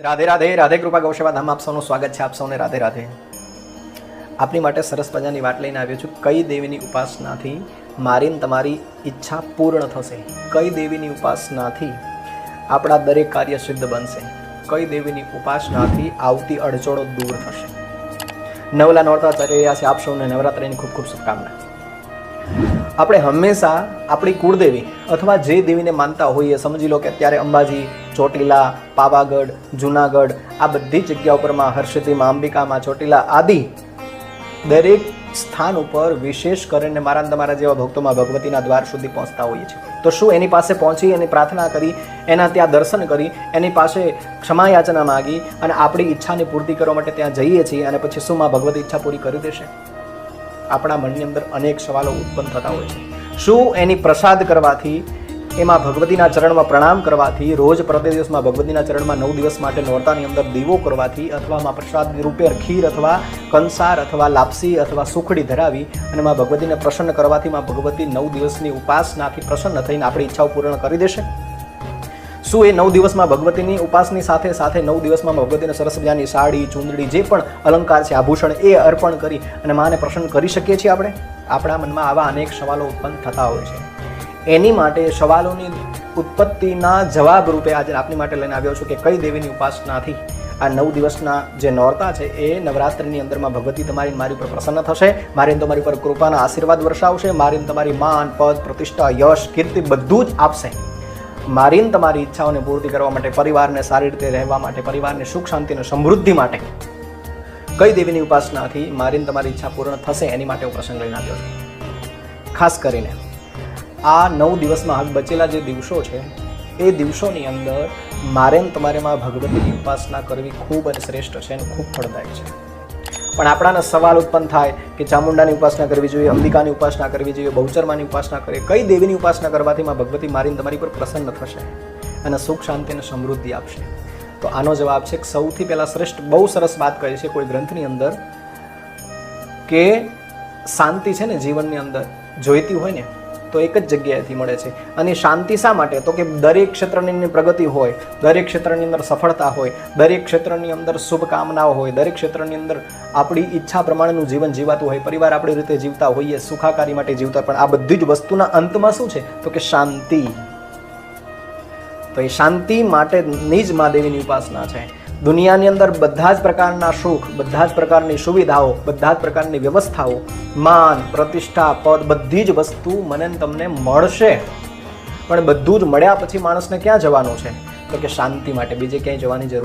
રાધે રાધે રાધે કૃપા ગૌસેવા ધામ, આપ સૌનું સ્વાગત છે, આપ સૌને રાધે રાધે. આપની માટે સરસ મજાની વાત લઈને આવ્યો છું. કઈ દેવીની ઉપાસનાથી મારી ને તમારી ઈચ્છા પૂર્ણ થશે? કઈ દેવીની ઉપાસનાથી આપણા દરેક કાર્ય સિદ્ધ બનશે? કઈ દેવીની ઉપાસનાથી આવતી અડચણો દૂર થશે? નવલા નોરતા ચાલી રહ્યા છે. આપ સૌને નવરાત્રિની ખૂબ ખૂબ શુભકામના. આપણે હંમેશા આપણી કુળદેવી અથવા જે દેવીને માનતા હોઈએ, સમજી લો કે અત્યારે અંબાજી ચોટીલા, પાવાગઢ, જુનાગઢ, આ બધી જગ્યા ઉપરમાં હર્ષિતીમાં અંબિકામાં ચોટીલા આદિ દરેક સ્થાન ઉપર વિશેષ કરીને મારા તમારા જેવા ભક્તોમાં ભગવતીના દ્વાર સુધી પહોંચતા હોઈએ છીએ. તો શું એની પાસે પહોંચી એની પ્રાર્થના કરી, એના ત્યાં દર્શન કરી, એની પાસે ક્ષમા યાચના માગી અને આપણી ઈચ્છાની પૂર્તિ કરવા માટે ત્યાં જઈએ છીએ અને પછી શું માં ભગવતી ઈચ્છા પૂરી કરી દેશે? આપણા મનની અંદર અનેક સવાલો ઉત્પન્ન થતા હોય છે. શું એની પ્રસાદ કરવાથી એમાં ભગવતીના ચરણમાં પ્રણામ કરવાથી, રોજ પ્રતિ દિવસમાં ભગવતીના ચરણમાં નવ દિવસ માટે નોરતાની અંદર દીવો કરવાથી, અથવા માં પ્રસાદ રૂપે ખીર અથવા કંસાર અથવા લાપસી અથવા સુખડી ધરાવી અને માં ભગવતીને પ્રસન્ન કરવાથી માં ભગવતી નવ દિવસની ઉપાસનાથી પ્રસન્ન થઈને આપણી ઈચ્છાઓ પૂર્ણ કરી દેશે. શું એ નવ દિવસમાં ભગવતીની ઉપાસની સાથે સાથે નવ દિવસમાં ભગવતીને સરસ મજાની સાડી, ચૂંદડી, જે પણ અલંકાર છે, આભૂષણ, એ અર્પણ કરી અને માને પ્રસન્ન કરી શકીએ છીએ આપણે? આપણા મનમાં આવા અનેક સવાલો ઉત્પન્ન થતા હોય છે. એની માટે સવાલોની ઉત્પત્તિના જવાબ રૂપે આજે આપની માટે લઈને આવ્યો છું કે કઈ દેવીની ઉપાસનાથી આ નવ દિવસના જે નોરતા છે એ નવરાત્રિની અંદરમાં ભગવતી તમારી મારી ઉપર પ્રસન્ન થશે. મારી તમારી ઉપર કૃપાના આશીર્વાદ વર્ષાવશે. મારી ને તમારી માન, પદ, પ્રતિષ્ઠા, યશ, કીર્તિ બધું જ આપશે. મારી તમારી ઈચ્છાઓને પૂર્તિ કરવા માટે, પરિવારને સારી રીતે રહેવા માટે, પરિવારને સુખ, શાંતિ અને સમૃદ્ધિ માટે કઈ દેવીની ઉપાસનાથી મારીને તમારી ઈચ્છા પૂર્ણ થશે એની માટે હું પ્રસંગ લઈને આવ્યો છું. ખાસ કરીને આ નવ દિવસમાં બચેલા જે દિવસો છે, એ દિવસોની અંદર મારે ને તમારે માં ભગવતીની ઉપાસના કરવી ખૂબ જ શ્રેષ્ઠ છે અને ખૂબ ફળદાયક છે. પણ આપણાને સવાલ ઉત્પન્ન થાય કે ચામુંડાની ઉપાસના કરવી જોઈએ, અંબિકાની ઉપાસના કરવી જોઈએ, બહુચરમાની ઉપાસના કરીએ કઈ દેવીની ઉપાસના કરવાથી માં ભગવતી મારીને તમારી પર પ્રસન્ન થશે અને સુખ, શાંતિ અને સમૃદ્ધિ આપશે? તો આનો જવાબ છે સૌથી પહેલાં શ્રેષ્ઠ, બહુ સરસ વાત કરી છે કોઈ ગ્રંથની અંદર કે શાંતિ છે ને જીવનની અંદર જોઈતી હોય ને તો એક જ જગ્યાએથી મળે છે. અને શાંતિ શા માટે? તો કે દરેક ક્ષેત્રની પ્રગતિ હોય, દરેક ક્ષેત્રની અંદર સફળતા હોય, દરેક ક્ષેત્રની અંદર શુભકામનાઓ હોય, દરેક ક્ષેત્રની અંદર આપણી ઈચ્છા પ્રમાણેનું જીવન જીવાતું હોય, પરિવાર આપણી રીતે જીવતા હોઈએ, સુખાકારી માટે જીવતા પણ આ બધી જ વસ્તુના અંતમાં શું છે? તો કે શાંતિ. તો એ શાંતિ માટેની જ મહાદેવીની ઉપાસના છે. દુનિયાની અંદર બધા જ પ્રકારના સુખ, બધા જ પ્રકારની સુવિધાઓ, બધા જ પ્રકારની વ્યવસ્થાઓ, માન, પ્રતિષ્ઠા, પદ, બધી જ વસ્તુ મને તમને મળશે. પણ બધું જ મળ્યા પછી માણસને ક્યાં જવાનું છે? તો કે શાંતિ માટે બીજે ક્યાંય જવાની જરૂર